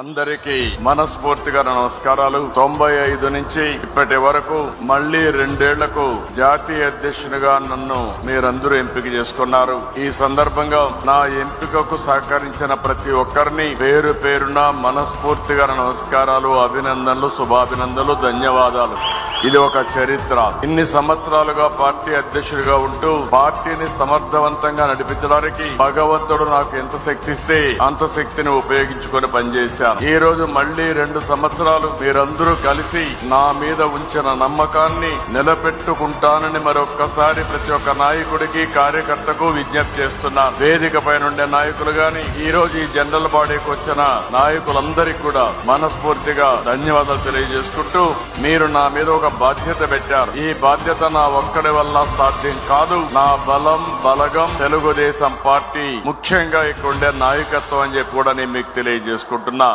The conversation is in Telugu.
అందరికీ మనస్ఫూర్తిగా నమస్కారాలు. తొంభై ఐదు నుంచి ఇప్పటి వరకు మళ్ళీ రెండేళ్ళకు జాతీయ అధ్యక్షునిగా నన్ను మీరందరూ ఎంపిక చేసుకున్నారు. ఈ సందర్భంగా నా ఎంపికకు సహకరించిన ప్రతి ఒక్కరిని పేరు పేరున మనస్ఫూర్తిగా నమస్కారాలు అభినందనలు శుభాభినందనలు ధన్యవాదాలు. ఇది ఒక చరిత్ర. ఇన్ని సంవత్సరాలుగా పార్టీ అధ్యక్షుడిగా ఉంటూ పార్టీని సమర్థవంతంగా నడిపించడానికి భగవంతుడు నాకు ఎంత శక్తి ఇస్తే అంత శక్తిని ఉపయోగించుకొని పనిచేశాను. ఈ రోజు మళ్ళీ రెండు సంవత్సరాలు మీరందరూ కలిసి నా మీద ఉంచిన నమ్మకాన్ని నిలబెట్టుకుంటానని మరొక్కసారి ప్రతి ఒక్క నాయకుడికి కార్యకర్తకు విజ్ఞప్తి చేస్తున్నాను వేదిక పైన ఉండే నాయకులు గాని ఈ రోజు ఈ జనరల్ బాడీకి వచ్చిన నాయకులందరికీ కూడా మనస్ఫూర్తిగా ధన్యవాదాలు తెలియజేసుకుంటూ మీరు నా మీద ఒక బాధ్యత పెట్టారు. ఈ బాధ్యత నా ఒక్కడి వల్ల సాధ్యం కాదు. నా బలం బలగం తెలుగుదేశం పార్టీ ముఖ్యంగా ఇక్కడ ఉండే నాయకత్వం అని చెప్పి కూడా నేను మీకు తెలియజేసుకుంటున్నా.